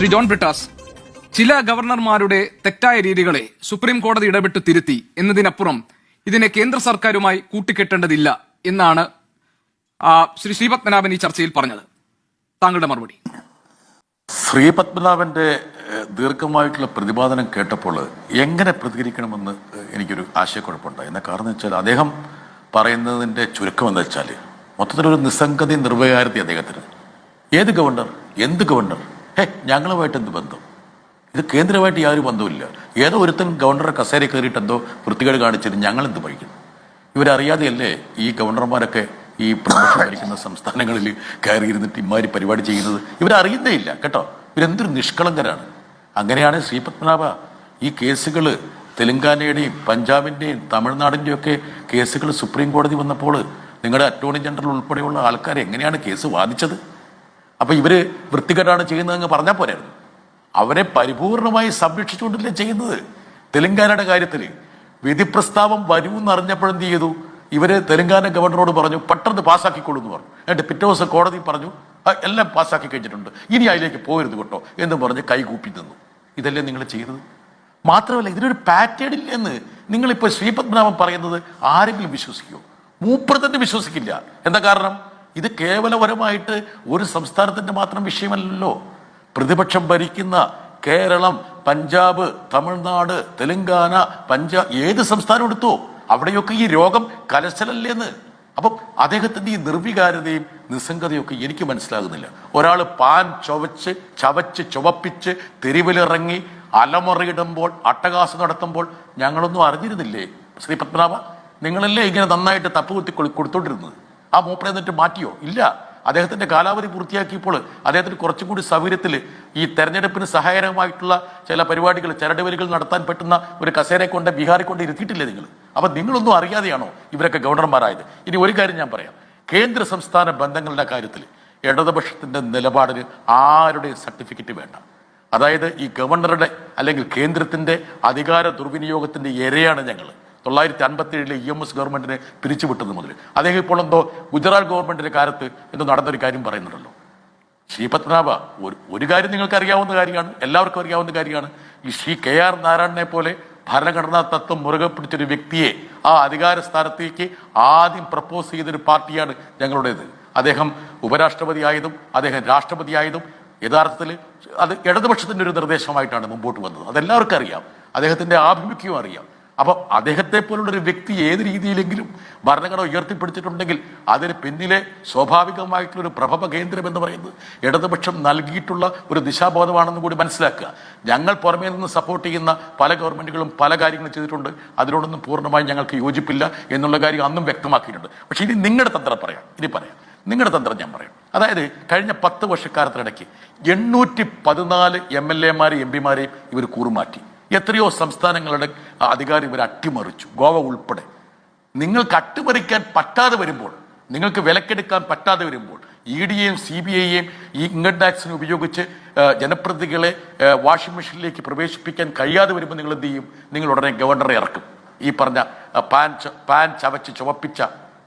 ശ്രീ ജോൺ ബ്രിട്ടാസ് ചില ഗവർണർമാരുടെ തെറ്റായ രീതികളെ സുപ്രീം കോടതി ഇടപെട്ട് തിരുത്തി എന്നതിനപ്പുറം ഇതിനെ കേന്ദ്ര സർക്കാരുമായി കൂട്ടിക്കെട്ടേണ്ടതില്ല എന്നാണ് ശ്രീ ശ്രീപത്മനാഭൻ ഈ ചർച്ചയിൽ പറഞ്ഞത്. താങ്കളുടെ മറുപടി. ശ്രീ പത്മനാഭന്റെ ഏഹ്, ദീർഘമായിട്ടുള്ള പ്രതിപാദനം കേട്ടപ്പോൾ എങ്ങനെ പ്രതികരിക്കണമെന്ന് എനിക്കൊരു ആശയക്കുഴപ്പമുണ്ടായി. എന്ന കാരണം വെച്ചാൽ അദ്ദേഹം പറയുന്നതിന്റെ ചുരുക്കം എന്ന് വെച്ചാൽ മൊത്തത്തിലൊരു നിസ്സംഗതി നിർവകാരത്തി അദ്ദേഹത്തിന്. ഏത് ഗവർണർ? എന്ത് ഗവർണർ? ഹേ ഞങ്ങളുമായിട്ട് എന്ത് ബന്ധം? ഇത് കേന്ദ്രമായിട്ട് യാതൊരു ബന്ധവുമില്ല. ഏതോ ഒരുത്തൻ ഗവർണർ കസേര കയറിയിട്ട് എന്തോ വൃത്തികേട് കാണിച്ചിട്ട് ഞങ്ങൾ എന്ത് പഠിക്കണം ഇവരറിയാതെയല്ലേ ഈ ഗവർണർമാരൊക്കെ ഈ പ്രതിപക്ഷം ഭരിക്കുന്ന സംസ്ഥാനങ്ങളിൽ കയറി ഇരുന്നിട്ട് ഇമാരി പരിപാടി ചെയ്യുന്നത്? ഇവരറിയുന്നേ ഇല്ല കേട്ടോ? ഇവരെന്തൊരു നിഷ്കളങ്കരാണ്. അങ്ങനെയാണ് ശ്രീപത്മനാഭ ഈ കേസുകൾ തെലങ്കാനയുടെയും പഞ്ചാബിന്റെയും തമിഴ്നാടിന്റെയും ഒക്കെ കേസുകൾ സുപ്രീം കോടതി വന്നപ്പോൾ നിങ്ങളുടെ അറ്റോർണി ജനറൽ ഉൾപ്പെടെയുള്ള ആൾക്കാർ എങ്ങനെയാണ് കേസ് വാദിച്ചത്? അപ്പൊ ഇവർ വൃത്തികേടാണ് ചെയ്യുന്നതെന്ന് പറഞ്ഞാൽ പോരായിരുന്നു. അവരെ പരിപൂർണമായി സംരക്ഷിച്ചുകൊണ്ടല്ലേ ചെയ്യുന്നത്? തെലങ്കാനയുടെ കാര്യത്തിൽ വിധി പ്രസ്താവം വരുമെന്ന് അറിഞ്ഞപ്പോഴെന്ത് ചെയ്തു? ഇവർ തെലങ്കാന ഗവർണറോട് പറഞ്ഞു പെട്ടെന്ന് പാസ്സാക്കിക്കൊള്ളൂ എന്ന് പറഞ്ഞു. എന്നിട്ട് പിറ്റേ ദിവസം കോടതി പറഞ്ഞു എല്ലാം പാസ്സാക്കി കഴിഞ്ഞിട്ടുണ്ട്. ഇനി അതിലേക്ക് പോകരുത് കേട്ടോ എന്ന് പറഞ്ഞ് കൈകൂപ്പി നിന്നു. ഇതല്ലേ നിങ്ങൾ ചെയ്തത്? മാത്രമല്ല ഇതിനൊരു പാറ്റേൺ ഇല്ലെന്ന് നിങ്ങളിപ്പോൾ ശ്രീപത്മനാഭൻ പറയുന്നത് ആരെങ്കിലും വിശ്വസിക്കുമോ മൂപ്പർ തന്നെ വിശ്വസിക്കില്ല. എന്താ കാരണം? ഇത് കേവലപരമായിട്ട് ഒരു സംസ്ഥാനത്തിന്റെ മാത്രം വിഷയമല്ലല്ലോ. പ്രതിപക്ഷം ഭരിക്കുന്ന കേരളം പഞ്ചാബ് തമിഴ്നാട് തെലങ്കാന പഞ്ചാബ് ഏത് സംസ്ഥാനം എടുത്തോ അവിടെയൊക്കെ ഈ രോഗം കലശലല്ലേന്ന്. അപ്പം അദ്ദേഹത്തിന്റെ ഈ നിർവികാരതയും നിസ്സംഗതയൊക്കെ എനിക്ക് മനസ്സിലാകുന്നില്ല. ഒരാൾ പാൻ ചുവച്ച് ചവച്ച് ചുവപ്പിച്ച് തെരുവിലിറങ്ങി അലമുറയിടുമ്പോൾ അട്ടകാസ് നടത്തുമ്പോൾ ഞങ്ങളൊന്നും അറിഞ്ഞിരുന്നില്ലേ? ശ്രീ പത്മനാഭ നിങ്ങളല്ലേ ഇങ്ങനെ നന്നായിട്ട് തപ്പുകുത്തി കൊടുത്തോണ്ടിരുന്നത്? ആ മൂപ്പനെ എന്നിട്ട് മാറ്റിയോ? ഇല്ല. അദ്ദേഹത്തിന്റെ കാലാവധി പൂർത്തിയാക്കിയപ്പോൾ അദ്ദേഹത്തിന് കുറച്ചും കൂടി സൗകര്യത്തിൽ ഈ തെരഞ്ഞെടുപ്പിന് സഹായകരമായിട്ടുള്ള ചില പരിപാടികൾ ചരടുവലികൾ നടത്താൻ പറ്റുന്ന ഒരു കസേരയെ കൊണ്ട് ബീഹാറിൽ കൊണ്ട് ഇരുത്തിയിട്ടില്ലേ നിങ്ങൾ? അപ്പൊ നിങ്ങളൊന്നും അറിയാതെയാണോ ഇവരൊക്കെ ഗവർണർമാരായത്? ഇനി ഒരു കാര്യം ഞാൻ പറയാം. കേന്ദ്ര സംസ്ഥാന ബന്ധങ്ങളുടെ കാര്യത്തിൽ ഇടതുപക്ഷത്തിന്റെ നിലപാടിന് ആരുടെയും സർട്ടിഫിക്കറ്റ് വേണ്ട. അതായത് ഈ ഗവർണറുടെ അല്ലെങ്കിൽ കേന്ദ്രത്തിന്റെ അധികാര ദുർവിനിയോഗത്തിന്റെ ഇരയാണ് ഞങ്ങൾ തൊള്ളായിരത്തി അൻപത്തി ഏഴിലെ ഇ എം എസ് ഗവൺമെന്റിനെ പിരിച്ചുവിട്ടത് മുതൽ. അദ്ദേഹം ഇപ്പോൾ എന്തോ ഗുജറാത്ത് ഗവൺമെന്റിന്റെ കാലത്ത് എന്തോ നടന്നൊരു കാര്യം പറയുന്നുണ്ടല്ലോ. ശ്രീ പത്മനാഭ ഒരു ഒരു കാര്യം നിങ്ങൾക്ക് അറിയാവുന്ന കാര്യമാണ് എല്ലാവർക്കും അറിയാവുന്ന കാര്യമാണ്. ഈ ശ്രീ കെ ആർ നാരായണനെ പോലെ ഭരണഘടനാ തത്വം മുറുകെ പിടിച്ചൊരു വ്യക്തിയെ ആ അധികാര സ്ഥാനത്തേക്ക് ആദ്യം പ്രപ്പോസ് ചെയ്തൊരു പാർട്ടിയാണ് ഞങ്ങളുടേത്. അദ്ദേഹം ഉപരാഷ്ട്രപതിയായതും അദ്ദേഹം രാഷ്ട്രപതിയായതും യഥാർത്ഥത്തിൽ അത് ഇടതുപക്ഷത്തിന്റെ ഒരു നിർദ്ദേശമായിട്ടാണ് മുമ്പോട്ട് വന്നത്. അതെല്ലാവർക്കും അറിയാം. അദ്ദേഹത്തിന്റെ ആഭിമുഖ്യവും അറിയാം. അപ്പൊ അദ്ദേഹത്തെ പോലുള്ള ഒരു വ്യക്തി ഏത് രീതിയിലെങ്കിലും ഭരണഘടന ഉയർത്തിപ്പിടിച്ചിട്ടുണ്ടെങ്കിൽ അതിന് പിന്നിലെ സ്വാഭാവികമായിട്ടുള്ള ഒരു പ്രഭവ കേന്ദ്രം എന്ന് പറയുന്നത് ഇടതുപക്ഷം നൽകിയിട്ടുള്ള ഒരു ദിശാബോധമാണെന്ന് കൂടി മനസ്സിലാക്കുക. ഞങ്ങൾ പുറമേ നിന്ന് സപ്പോർട്ട് ചെയ്യുന്ന പല ഗവൺമെന്റുകളും പല കാര്യങ്ങളും ചെയ്തിട്ടുണ്ട്. അതിനോടൊന്നും പൂർണമായും ഞങ്ങൾക്ക് യോജിപ്പില്ല എന്നുള്ള കാര്യം അന്നും വ്യക്തമാക്കിയിട്ടുണ്ട്. പക്ഷേ ഇനി നിങ്ങളുടെ തന്ത്രം പറയാം. ഇനി പറയാം. നിങ്ങളുടെ തന്ത്രം ഞാൻ പറയാം. അതായത് കഴിഞ്ഞ പത്ത് വർഷക്കാലത്തിനിടയ്ക്ക് എണ്ണൂറ്റി പതിനാല് എം എൽ എമാരെയും എം പിമാരെയും ഇവർ കൂറുമാറ്റി. എത്രയോ സംസ്ഥാനങ്ങളുടെ അധികാരി ഇവർ അട്ടിമറിച്ചു. ഗോവ ഉൾപ്പെടെ. നിങ്ങൾക്ക് അട്ടിമറിക്കാൻ പറ്റാതെ വരുമ്പോൾ നിങ്ങൾക്ക് വിലക്കെടുക്കാൻ പറ്റാതെ വരുമ്പോൾ ഇ ഡിയെയും സി ബി ഐയെയും ഈ ഇൻകം ടാക്സിനെ ഉപയോഗിച്ച് ജനപ്രതികളെ വാഷിംഗ് മെഷീനിലേക്ക് പ്രവേശിപ്പിക്കാൻ കഴിയാതെ വരുമ്പോൾ നിങ്ങൾ എന്ത് ചെയ്യും? നിങ്ങൾ ഉടനെ ഗവർണറെ ഇറക്കും. ഈ പറഞ്ഞ പാൻ പാൻ ചവച്ച് ചുവപ്പിച്ച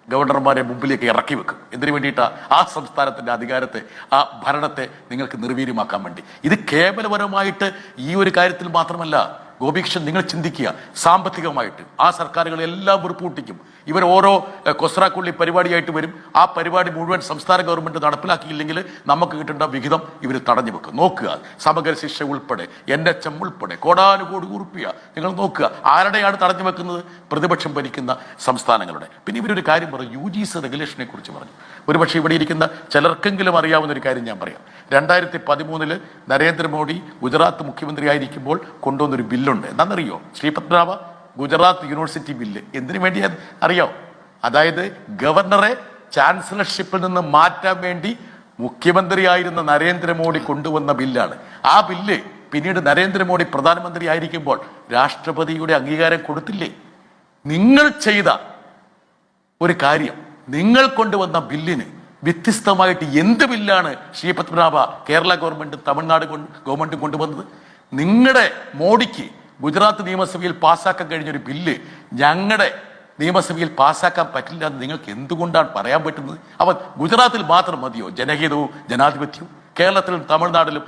ഗവർണർമാരെ മുമ്പിലേക്ക് ഇറക്കി വെക്കും. എന്തിനു വേണ്ടിയിട്ട്? ആ സംസ്ഥാനത്തിന്റെ അധികാരത്തെ ആ ഭരണത്തെ നിങ്ങൾക്ക് നിർവീര്യമാക്കാൻ വേണ്ടി. ഇത് കേവലപരമായിട്ട് ഈ ഒരു കാര്യത്തിൽ മാത്രമല്ല ഗോപീകൃഷ്ണൻ നിങ്ങൾ ചിന്തിക്കുക. സാമ്പത്തികമായിട്ട് ആ സർക്കാരുകളെല്ലാം വെറുപ്പൂട്ടിക്കും ഇവർ ഓരോ കൊസ്രാക്കുള്ളി പരിപാടിയായിട്ട് വരും. ആ പരിപാടി മുഴുവൻ സംസ്ഥാന ഗവൺമെന്റ് നടപ്പിലാക്കിയില്ലെങ്കിൽ നമുക്ക് കിട്ടേണ്ട വിഹിതം ഇവർ തടഞ്ഞു വെക്കും. നോക്കുക. സമഗ്ര ശിക്ഷ ഉൾപ്പെടെ എൻ എച്ച് എം ഉൾപ്പെടെ കോടാനുകോടി ഉറുപ്പിയ നിങ്ങൾ നോക്കുക. ആരുടെയാണ് തടഞ്ഞു വെക്കുന്നത്? പ്രതിപക്ഷം ഭരിക്കുന്ന സംസ്ഥാനങ്ങളുടെ. പിന്നെ ഇവരൊരു കാര്യം പറഞ്ഞു യു ജി സി റെഗുലേഷനെ കുറിച്ച് പറഞ്ഞു. ഒരുപക്ഷെ ഇവിടെ ഇരിക്കുന്ന ചിലർക്കെങ്കിലും അറിയാവുന്ന ഒരു കാര്യം ഞാൻ പറയാം. രണ്ടായിരത്തി പതിമൂന്നിൽ നരേന്ദ്രമോദി ഗുജറാത്ത് മുഖ്യമന്ത്രിയായിരിക്കുമ്പോൾ കൊണ്ടുവന്നൊരു ബില്ലുണ്ട്. എന്താണെന്നറിയോ? Sreepadmanabha Gujarat university bill. എന്തിനു വേണ്ടിയാ അറിയോ? അതായത് ഗവർണറെ ചാൻസലർഷിപ്പിൽ നിന്ന് മാറ്റാൻ വേണ്ടി മുഖ്യമന്ത്രിയായിരുന്ന നരേന്ദ്രമോദി കൊണ്ടുവന്ന ബില്ലാണ്. ആ ബില്ല് പിന്നീട് നരേന്ദ്രമോദി പ്രധാനമന്ത്രി ആയിരിക്കുമ്പോൾ രാഷ്ട്രപതിയുടെ അംഗീകാരം കൊടുത്തില്ലേ? നിങ്ങൾ ചെയ്ത ഒരു കാര്യം നിങ്ങൾ കൊണ്ടുവന്ന ബില്ലിന് വ്യത്യസ്തമായിട്ട് എന്ത് ബില്ലാണ് ശ്രീ പത്മനാഭ കേരള ഗവൺമെന്റ് തമിഴ്നാട് ഗവൺമെന്റ് കൊണ്ടുവന്നത്? നിങ്ങളുടെ മോഡിക്ക് ഗുജറാത്ത് നിയമസഭയിൽ പാസ്സാക്കാൻ കഴിഞ്ഞൊരു ബില്ല് ഞങ്ങളുടെ നിയമസഭയിൽ പാസ്സാക്കാൻ പറ്റില്ല എന്ന് നിങ്ങൾക്ക് എന്തുകൊണ്ടാണ് പറയാൻ പറ്റുന്നത്? അവൻ ഗുജറാത്തിൽ മാത്രം മതിയോ? ജനഹിതവും ജനാധിപത്യവും? കേരളത്തിലും തമിഴ്നാട്ടിലും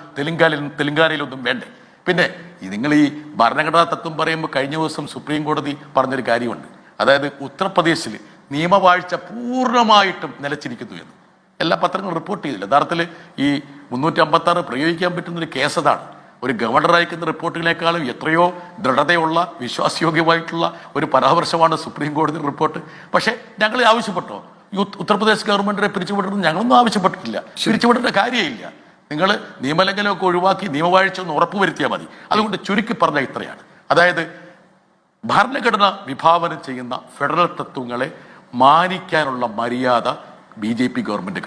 തെലുങ്കാനയിലും ഒന്നും വേണ്ടേ. പിന്നെ നിങ്ങൾ ഈ ഭരണഘടനാ തത്വം പറയുമ്പോൾ കഴിഞ്ഞ ദിവസം സുപ്രീം കോടതി പറഞ്ഞൊരു കാര്യമുണ്ട്. അതായത് ഉത്തർപ്രദേശിൽ നിയമവാഴ്ച പൂർണമായിട്ടും നിലച്ചിരിക്കുന്നു എന്ന്. എല്ലാ പത്രങ്ങളും റിപ്പോർട്ട് ചെയ്തില്ല. യഥാർത്ഥത്തിൽ ഈ മുന്നൂറ്റി അമ്പത്തി ആറ് പ്രയോഗിക്കാൻ പറ്റുന്നൊരു കേസ് അതാണ്. ഒരു ഗവർണർ അയക്കുന്ന റിപ്പോർട്ടിനേക്കാളും എത്രയോ ദൃഢതയുള്ള വിശ്വാസയോഗ്യമായിട്ടുള്ള ഒരു പരാമർശമാണ് സുപ്രീം കോടതി റിപ്പോർട്ട് പക്ഷേ ഞങ്ങൾ ആവശ്യപ്പെട്ടോ? ഉത്തർപ്രദേശ് ഗവൺമെന്റിനെ പിരിച്ചുവിടണമെന്ന് ഞങ്ങളൊന്നും ആവശ്യപ്പെട്ടിട്ടില്ല. പിരിച്ചുവിടേണ്ട കാര്യമില്ല. നിങ്ങൾ നിയമലംഘനമൊക്കെ ഒഴിവാക്കി നിയമവാഴ്ച ഒന്ന് ഉറപ്പുവരുത്തിയാൽ മതി. അതുകൊണ്ട് ചുരുക്കി പറഞ്ഞ ഇത്രയാണ്. അതായത് ഭരണഘടന വിഭാവനം ചെയ്യുന്ന ഫെഡറൽ തത്വങ്ങളെ മാനിക്കാനുള്ള മര്യാദ ബി ജെ പി ഗവൺമെന്റ്